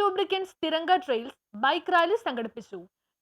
Lubricants Tiranga trails bike rally സംഘടിപ്പിച്ചു.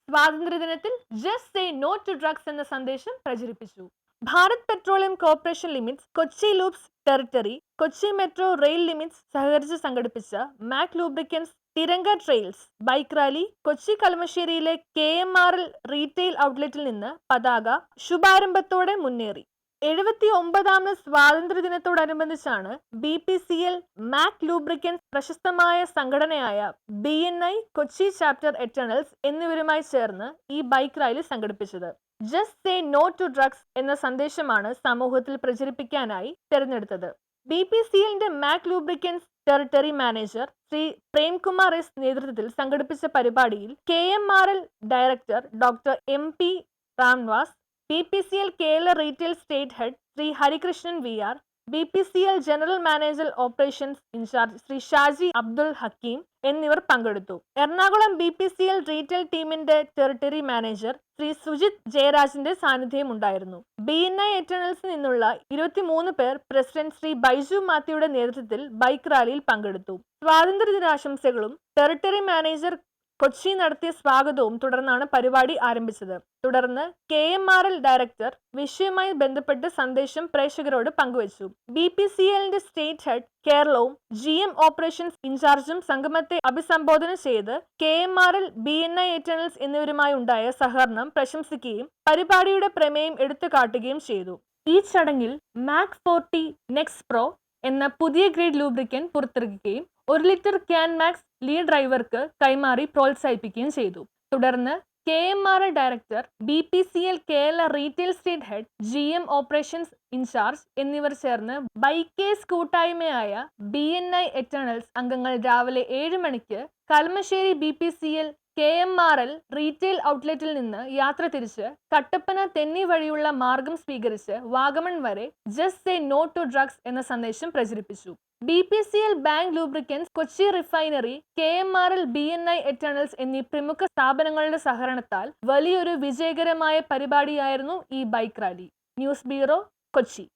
സ്വാതന്ത്ര്യദിനത്തിൽ just say no to drugs എന്ന സന്ദേശം പ്രചരിപ്പിച്ചു. Bharat petroleum corporation limited Kochi lubes territory Kochi metro rail limited സഹകരിച്ച് സംഘടിപ്പിച്ച MAK lubricants Tiranga trails bike rally Kochi കളമശ്ശേരിയിലെ K M R L retail ഔട്ട്ലെറ്റിൽ നിന്ന് പതാക ശുഭാരംഭത്തോടെ മുന്നേറി. എഴുപത്തി ഒമ്പതാമത് സ്വാതന്ത്ര്യ ദിനത്തോടനുബന്ധിച്ചാണ് B P C L MAK lubricants പ്രശസ്തമായ സംഘടനയായ B N I Kochi chapter eternals എന്നിവരുമായി ചേർന്ന് ഈ ബൈക്ക് റാലി സംഘടിപ്പിച്ചത്. Just say no to drugs എന്ന സന്ദേശമാണ് സമൂഹത്തിൽ പ്രചരിപ്പിക്കാനായി തെരഞ്ഞെടുത്തത്. ബി പി സി എല്ലിന്റെ MAK lubricants territory manager Shri Premkumar S നേതൃത്വത്തിൽ സംഘടിപ്പിച്ച പരിപാടിയിൽ K M R L director doctor M P Ramvas B P C L Kerala retail state head Shri Harikrishnan V R B P C L general manager operations incharge Shri Shaji Abdul Hakeem എന്നിവർ പങ്കെടുത്തു. Ernakulam B P C L retail ടീമിന്റെ territory manager Shri Sujith ജയരാജിന്റെ സാന്നിധ്യം ഉണ്ടായിരുന്നു. B N I എറ്റേണൽസിൽ നിന്നുള്ള ഇരുപത്തിമൂന്ന് പേർ president Shri Baiju മാത്യുയുടെ നേതൃത്വത്തിൽ ബൈക്ക് റാലിയിൽ പങ്കെടുത്തു. സ്വാതന്ത്ര്യ ദിനാശംസകളും ടെറിട്ടറി മാനേജർ കൊച്ചി നടത്തിയ സ്വാഗതവും തുടർന്നാണ് പരിപാടി ആരംഭിച്ചത്. തുടർന്ന് K M R L director വിഷയവുമായി ബന്ധപ്പെട്ട് സന്ദേശം പ്രേക്ഷകരോട് പങ്കുവച്ചു. ബി പി സി എല്ലിന്റെ സ്റ്റേറ്റ് ഹെഡ് കേരളവും ജി എം ഓപ്പറേഷൻസ് ഇൻചാർജും സംഗമത്തെ അഭിസംബോധന ചെയ്ത് K M R L B N I eternals എന്നിവരുമായി ഉണ്ടായ സഹകരണം പ്രശംസിക്കുകയും പരിപാടിയുടെ പ്രമേയം എടുത്തു കാട്ടുകയും ചെയ്തു. ഈ ചടങ്ങിൽ മാക് ഫോർട്ടി നെക്സ് പ്രോ എന്ന പുതിയ ഗ്രേഡ് ലൂബ്രിക്കൻ പുറത്തിറക്കുകയും ഒരു ലിറ്റർ ക്യാൻ മാക്സ് ലീ ഡ്രൈവർക്ക് കൈമാറി പ്രോത്സാഹിപ്പിക്കുകയും ചെയ്തു. തുടർന്ന് K M R director B P C L Kerala retail state head G M operations incharge എന്നിവർ ചേർന്ന് ബൈക്കേസ് കൂട്ടായ്മയായ ബി എൻ ഐ എറ്റേണൽസ് അംഗങ്ങൾ രാവിലെ ഏഴ് മണിക്ക് Kalamassery B P C L K M R L retail ഔട്ട്ലെറ്റിൽ നിന്ന് യാത്ര തിരിച്ച് കട്ടപ്പന തെന്നി വഴിയുള്ള മാർഗം സ്വീകരിച്ച് വാഗമൺ വരെ just say no to drugs എന്ന സന്ദേശം പ്രചരിപ്പിച്ചു. B P C L MAK lubricants Kochi refinery K M R L B N I eternals എന്നീ പ്രമുഖ സ്ഥാപനങ്ങളുടെ സഹകരണത്താൽ വലിയൊരു വിജയകരമായ പരിപാടിയായിരുന്നു ഈ bike rally news bureau Kochi.